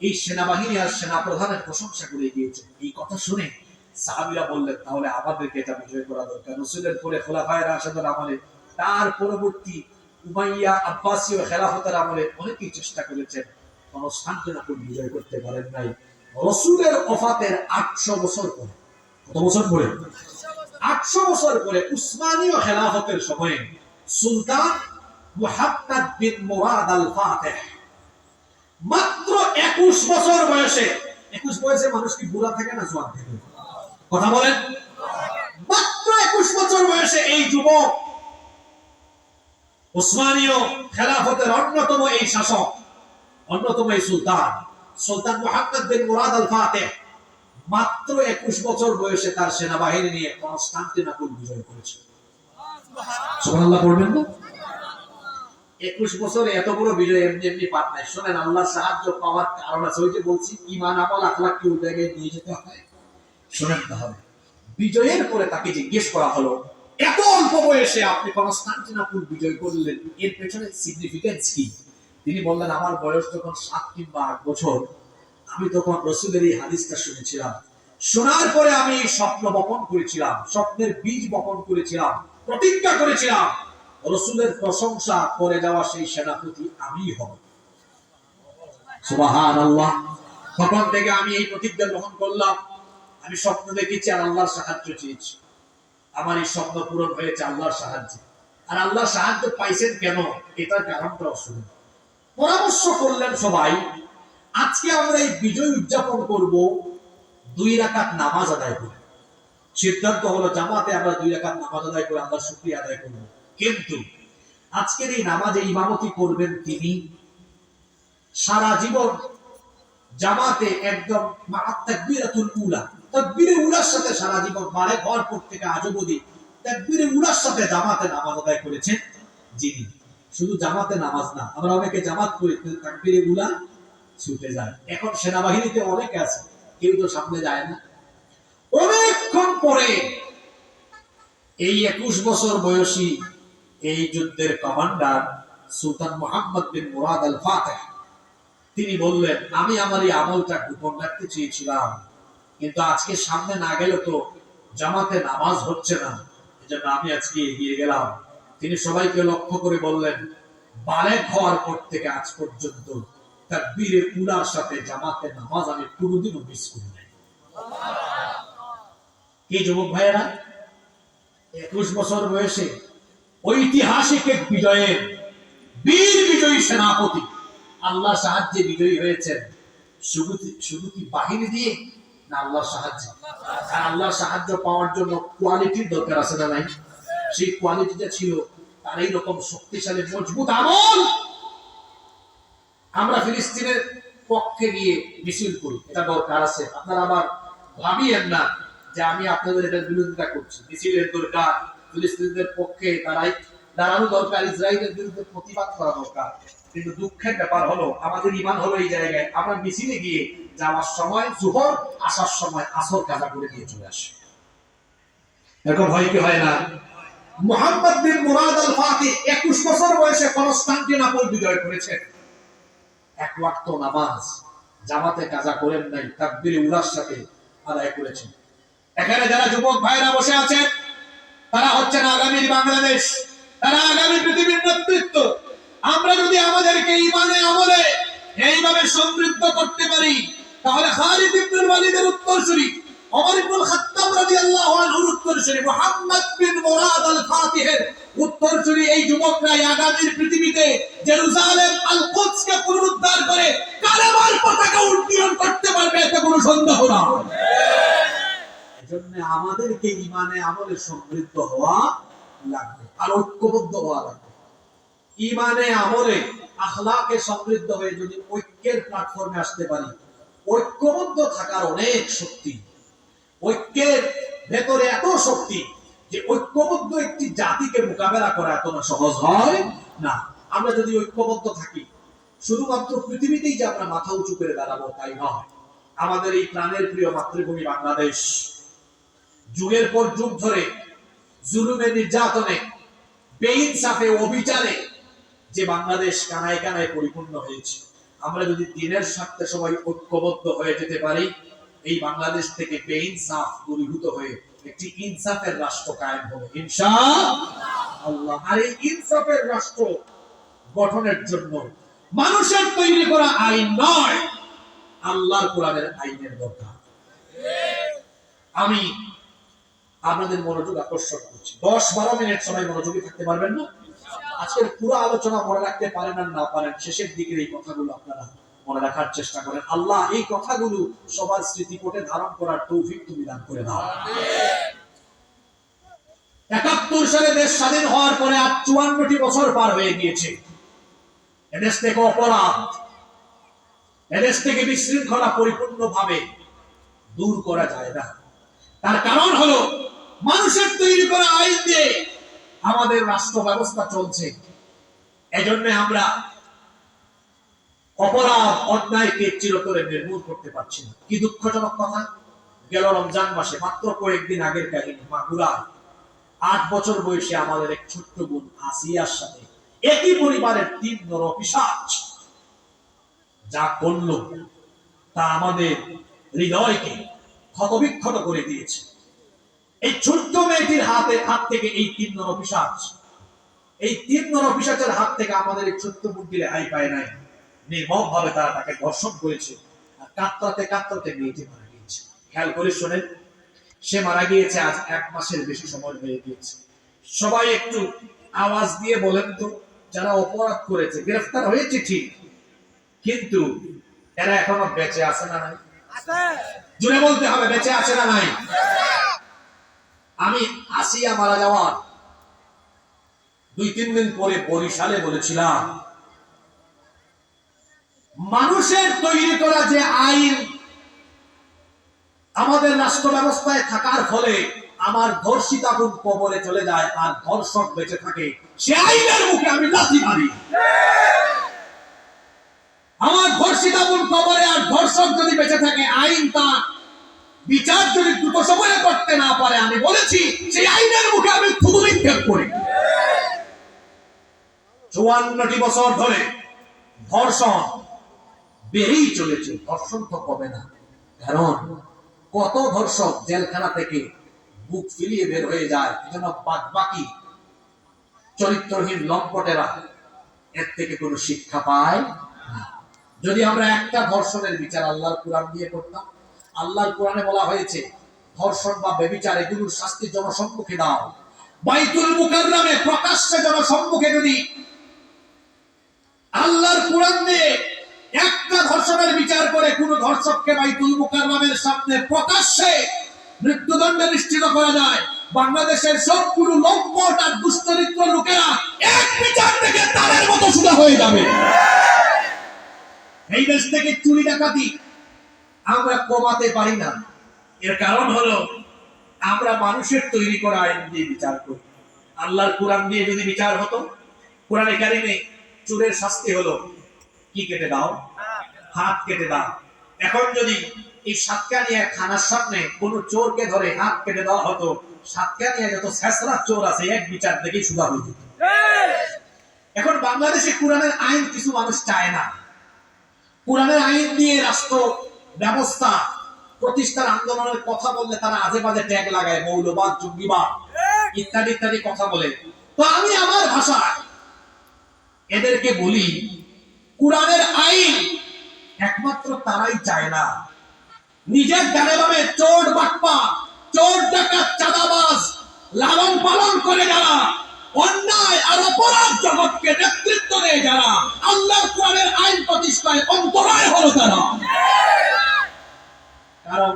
এই সেনাবাহিনী আর সেনা প্রধানের প্রশংসা করে এই কথা শুনে সাহাবিরা বললেন, তাহলে আমাদেরকে এটা বিজয় করা দরকার। রসুলের পরে আমলে, তার পরবর্তী উমাইয়া খেলাফতের আমলে অনেকেই চেষ্টা করেছেন কনস্টান্টিনোপল বিজয় করতে পারেন নাই। রসুলের অফাতের আটশো বছর পরে, কত বছর পরে? আটশো বছর পরে উসমানীয় খেলাফতের সময়ে সুলতান মুহাম্মদ বিন মুরাদ আল মাত্র একুশ বছর বয়সে। একুশ বয়সে মানুষ কি বুড়া থাকে না জোয়ান থাকে? কথা বলেন। মাত্র একুশ বছর বয়সে এই যুবক উসমানীয় খেলাফতের অন্যতম এই শাসক, অন্যতম এই Sultan Sultan Muhammad bin Murad al Fateh মাত্র একুশ বছর বয়সে তার সেনাবাহিনী নিয়ে কনস্টান্টিনোপল বিজয় করেছে। সুবহানাল্লাহ, পড়বেন না? একুশ বছরে এত বড় বিজয় এমনি এমনি পান নাই। শোনেন আল্লাহ সাহায্য পাওয়ার কারণ আছে। ওই যে বলছি ইমান আমল আখলাক কি জায়গায় নিয়ে যেতে হয়? শোনেন তাহলে, বিজয়ের পরে তাকে জিজ্ঞেস করা হলো, এত অল্প বয়সে আপনি কনস্টান্টিনোপল বিজয় করলেন, এর পেছনে সিগনিফিকেন্স কি? তিনি বললেন, আমার বয়স যখন সাত কিংবা আট বছর, আমি তখন রসুলের এই হাদিসটা শুনেছিলাম। শোনার পরে আমি স্বপ্ন বপন করেছিলাম, স্বপ্নের বীজ বপন করেছিলাম, প্রতিজ্ঞা করেছিলাম। রসুলের প্রশংসা করে যাওয়া সেই সেনাপতি আমিই হব। সুবাহান আল্লাহ তখন থেকে আমি এই প্রতিজ্ঞা গ্রহণ করলাম। আমি স্বপ্ন দেখেছি আর আল্লাহর সাহায্য চেয়েছি। আমার এই স্বপ্ন পূরণ হয়েছে আল্লাহর সাহায্যে। আর আল্লাহর সাহায্য পাইছেন কেন? এটার কারণটা শুনুন। পরামর্শ করলেন সবাই, আজকে আমরা এই বিজয় উদযাপন করব দুই রাকাত নামাজ আদায় করে। সিদ্ধান্ত হলো, জামাতে আমরা দুই রাকাত নামাজ আদায় করে আল্লাহর শুকরিয়া আদায় করব। কিন্তু আজকের এই নামাজে ইমামতি করবেন তিনি। সারা জীবন জামাতে একদম উলা। উলার সাথে সারা জীবন ঘর থেকে অবধি উলার সাথে জামাতে নামাজ আদায় করেছেন যিনি। শুধু জামাতে নামাজ না, আমরা অনেকে জামাত করি তাকবীরে উলা ছুটে যায়। এখন সেনাবাহিনীতে অনেকে আছে, কেউ তো সামনে যায় না। অনেকক্ষণ পরে এই একুশ বছর বয়সী এই যুদ্ধের commander Sultan Mohammad bin Murad al Fateh তিনি বললেন আমি আমার এই আমলটা গোপন রাখতে চেয়েছিলাম কিন্তু আজকে সামনে না গেলে তো জামাতে নামাজ হচ্ছে না। এজন্য আমি আজকে এগিয়ে গেলাম। তিনি সবাইকে লক্ষ্য করে বললেন বালেক হওয়ার পর থেকে আজ পর্যন্ত তার বীরে উলার সাথে জামাতে নামাজ আমি কোনোদিনও মিস করি নাই। কি যুবক ভাইয়েরা একুশ বছর বয়সে ঐতিহাসিক এক বিজয়ের বীর বিজয়ী সেনাপতি। আল্লাহ সাহায্যে বিজয়ী হয়েছেন। বাহিনী দিয়ে না আল্লাহর সাহায্যে? আর আল্লাহর সাহায্য পাওয়ার জন্য কোয়ালিটির দরকার আছে না নাই সেই কোয়ালিটিটা ছিল তার এইরকম শক্তিশালী, মজবুত আমল আমরা ফিলিস্তিনের পক্ষে গিয়ে মিছিল করি। এটা দরকার আছে। আপনারা আবার ভাবিয়েন না যে আমি আপনাদের এটা বিরোধিতা করছি। মিছিলের দরকার ফিলিস্তিনদের পক্ষে তারাই দাঁড়ানো দরকার, ইসরায়েলের বিরুদ্ধে প্রতিবাদ করা দরকার। কিন্তু দুঃখের ব্যাপার হলো, আমাদের ইমান হলো এই জায়গায়। আমরা মিছিলে গিয়ে যাওয়ার সময়, জুহর আসার সময় আসর কাজা করে দিয়ে চলে আসে। এরকম ভয় কি, হয় না? Mohammad bin Murad al Fatih একুশ বছর বয়সে কনস্টান্টিনোপল বিজয় করেছেন। এক ওয়াক্ত নামাজ, জামাতে কাজা করেন নাই, তাকবীরে উলার সাথে আদায় করেছেন। এখানে যারা যুবক ভাইরা বসে আছেন তারা হচ্ছেন আগামীর বাংলাদেশ। তারা আগামী পৃথিবীর নেতৃত্ব। আমরা যদি আমাদেরকে ইমানে আমলে এইভাবে সমৃদ্ধ করতে পারি, তাহলে খালিদ ইবনুল ওয়ালিদের উত্তরসূরি, ওমর ইবনুল খাত্তাব রাদিয়াল্লাহু উত্তরসূরি, মুহাম্মদ বিন মুরাদ আল ফাতিহের উত্তরসূরি এই যুবকরাই আগামীর পৃথিবীতে জেরুজালেম আল পুনরুদ্ধার করে কালেমার পতাকা উড্ডীন করতে পারবে, এতে কোনো সন্দেহ নাই। এজন্য আমাদেরকে ইমানে আমলে সমৃদ্ধ হওয়া লাগবে, আর ঐক্যবদ্ধ হওয়া লাগবে। ইমানে আমলে আখলাকে সমৃদ্ধ হয়ে যদি ঐক্যের প্ল্যাটফর্মে আসতে পারি, ঐক্যবদ্ধ থাকার অনেক শক্তি, ঐক্যের ভেতরে এত শক্তি যে ঐক্যবদ্ধ একটি জাতিকে মোকাবেলা করা এত সহজ হয় না। আমরা যদি ঐক্যবদ্ধ থাকি, শুধুমাত্র পৃথিবীতেই যে আমরা মাথা উঁচু করে দাঁড়াবো তাই নয়। আমাদের এই প্রাণের প্রিয় মাতৃভূমি বাংলাদেশ যুগের পর যুগ ধরে জুলুমে নির্যাতনে, বেইনসাফে অবিচারে যে বাংলাদেশ কানায় কানায় পরিপূর্ণ হয়েছে। আমরা যদি দিনের স্বার্থে সবাই ঐক্যবদ্ধ হয়ে যেতে পারি, এই বাংলাদেশ থেকে বেইনসাফ দূরীভূত হয়ে একটি ইনসাফের রাষ্ট্র কায়েম হবে। ইনশা আল্লাহ। আর এই ইনসাফের রাষ্ট্র গঠনের জন্য মানুষের তৈরি করা আইন নয়, আল্লাহর কোরআনের আইনের দরকার। আমি আপনাদের মনোযোগ আকর্ষণ করছি। দশ বারো মিনিট সময় মনোযোগী থাকতে পারবেন না। আজকের পুরো আলোচনা মনে রাখতে পারেন আর না পারেন, শেষের দিকের এই কথাগুলো আপনারা মনে রাখার চেষ্টা করেন। আল্লাহ এই কথাগুলো সবার স্মৃতিপটে ধারণ করার তৌফিক তুমি দান করে দাও। একাত্তর সালে দেশ স্বাধীন হওয়ার পরে আজ চুয়ান্নটি বছর পার হয়ে গিয়েছে। এদেশ থেকে অপরাধ, এদেশ থেকে বিশৃঙ্খলা পরিপূর্ণভাবে দূর করা যায় না। তার কারণ হলো মানুষের তৈরি করা আইন দিয়ে আমাদের রাষ্ট্র ব্যবস্থা চলছে। এজন্য আমরা অপরাধ, অন্যায়কে চিরতরে নির্মূল করতে পারছি না। কি দুঃখজনক কথা? গেল রমজান মাসে, মাত্র কয়েকদিন আগের কাহিনী মাগুরায় আট বছর বয়সে আমাদের এক ছোট্ট বোন আসিয়ার সাথে একই পরিবারের তিন নরপিসাচ যা করল, তা আমাদের হৃদয়কে ক্ষতবিক্ষত করে দিয়েছে। এই ছোট্ট মেয়েটির হাতে হাত থেকে এই তিন নরপিসাচ এই তিন নরপিসাচের হাত থেকে আমাদের এই ছোট্ট বোনটি রেহাই পায় নাই। নির্মম ভাবে তারা তাকে ধর্ষণ করেছে আর কাতরাতে কাতরাতে মেয়েটি মারা গিয়েছে। খেয়াল করে শোনেন সে মারা গিয়েছে আজ এক মাসের বেশি সময় হয়ে গিয়েছে। সবাই একটু আওয়াজ দিয়ে বলেন তো যারা অপরাধ করেছে গ্রেফতার হয়েছে ঠিক কিন্তু এরা এখনও বেঁচে আছে না নাই? জুড়ে বলতে হবে বেঁচে আছে না নাই? আমি আসিয়া মারা যাওয়ার দুই তিন দিন পরে বরিশালে বলেছিলাম, মানুষের তৈরি করা যে আইন আমাদের রাষ্ট্র ব্যবস্থায় থাকার ফলে আমার ধর্ষিতা বোন কবরে চলে যায় আর ধর্ষক বেঁচে থাকে, সে আইনের মুখে আমি লাথি মারি। আমার ধর্ষিতা বোন কবরে আর ধর্ষক যদি বেঁচে থাকে, আইন তা বিচার যদি দ্রুত সময়ে করতে না পারে, আমি বলেছি, সেই আইনের মুখে আমি থুতু নিক্ষেপ করি চুয়ান্নটি বছর ধরে ধর্ষণ, বেড়েই চলেছে, ধর্ষণ তো কমে না কারণ কত ধর্ষক জেলখানা থেকে বুক ফিরিয়ে বের হয়ে যায় এজন্য বাদ বাকি চরিত্রহীন লম্পটেরা, এর থেকে কোনো শিক্ষা পায়। যদি আমরা একটা ধর্ষণের বিচার আল্লাহর কোরআন দিয়ে করতাম আল্লাহর কোরআনে বলা হয়েছে, ধর্ষণ বা বেবিচার এগুলোর শাস্তি জনসম্মুখে দাও। বাইতুল মুকাররমে প্রকাশ্যে জনসম্মুখে যদি আল্লাহর কোরআন একটা ধর্ষণের বিচার করে কোন ধর্ষককে বাইতুল মুকাররমের সামনে প্রকাশ্যে মৃত্যুদণ্ডে নিশ্চিত করা যায়, বাংলাদেশের সবগুলো লম্পট আর দুশ্চরিত্র লোকেরা এক বিচার থেকে তারের মতো সুদা হয়ে যাবে। এই দেশ থেকে চুরি ডাকাতি আমরা কমাতে পারি না। এর কারণ হলো, আমরা মানুষের তৈরি করা আইন দিয়ে বিচার করি। আল্লাহর কোরআন দিয়ে যদি বিচার হতো, কোরআনে কারিমে চোরের শাস্তি হলো, কি কেটে দাও? হাত কেটে দাও। এখন যদি এই সাতকানিয়া খানার সামনে কোন চোরকে ধরে হাত কেটে দেওয়া হতো, সাতকানিয়া যত শেষরা চোর আছে, এক বিচার থেকেই সুদা যেত। এখন বাংলাদেশে কোরআনের আইন কিছু মানুষ চায় না। কোরআনের আইন দিয়ে রাষ্ট্র ব্যবস্থা, প্রতিষ্ঠার আন্দোলনের কথা বললে তারা আজে বাজে ট্যাগ লাগায়, মৌলবাদ, জঙ্গিবাদ ইত্যাদি ইত্যাদি কথা বলে। তো আমি আমার ভাষায় এদেরকে বলি, কোরআনের আইন একমাত্র তারাই চায় না। নিজের ডানে বামে চোর বাটপা চোর ডাকাত, চাঁদাবাজ, লালন পালন করে যারা, অন্যায় আর অপরাধ জগৎকে নেতৃত্ব দেয় যারা, আল্লাহর কোরআনের আইন প্রতিষ্ঠায় অন্তরায় হলো তারা।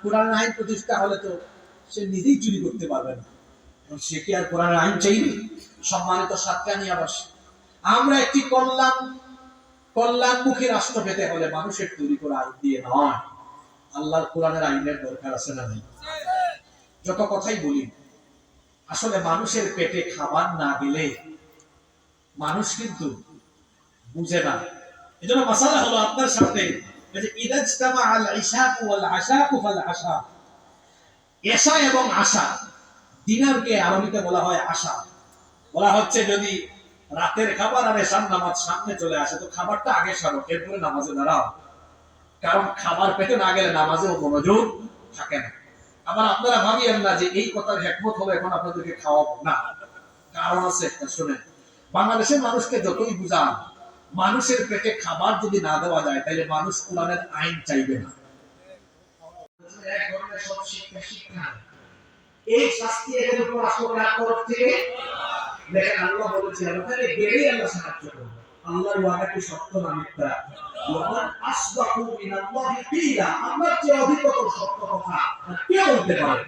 কারণ কোরআনের আইন প্রতিষ্ঠা হলে তো সে নিজেই চুরি করতে পারবে না। সে কি আর কোরআনের আইন চাইবে? সম্মানিত সাতকানিয়াবাসী আমরা একটি কল্যাণ, কল্যাণমুখী রাষ্ট্র পেতে হলে মানুষের তৈরি করা আইন দিয়ে নয়। আল্লাহর কোরআনের আইনের দরকার আছে না নেই? যত কথাই বলি, আসলে মানুষের পেটে খাবার না দিলে মানুষ কিন্তু বুঝে না। এজন্য মাসালা হলো আপনার সাথে যদি রাতের খাবার আর নামাজ সামনে চলে আসে, তো খাবারটা আগে সারো, এরপরে নামাজে দাঁড়াও। কারণ খাবার পেটে না গেলে নামাজেও মনোযোগ থাকে না। আবার আপনারা ভাবিয়েন না যে এই কথার হেকমত হলো এখন আপনাদেরকে খাওয়াবো। না, কারণ আছে একটা বাংলাদেশের মানুষকে যতই বুঝান মানুষের পেটে খাবার যদি না দেওয়া যায়, তাহলে মানুষ কোরআনের আইন চাইবে না। এই শাস্তি থেকে দেখেন আল্লাহ ওখানে গেলেই আল্লাহ সাহায্য আল্লাহর ওয়াদা কি সত্য না মিথ্যা? ওয়ামান আসদাকু মিনাল্লাহি কিলা অধিকতর সত্য কথা বলতে পারে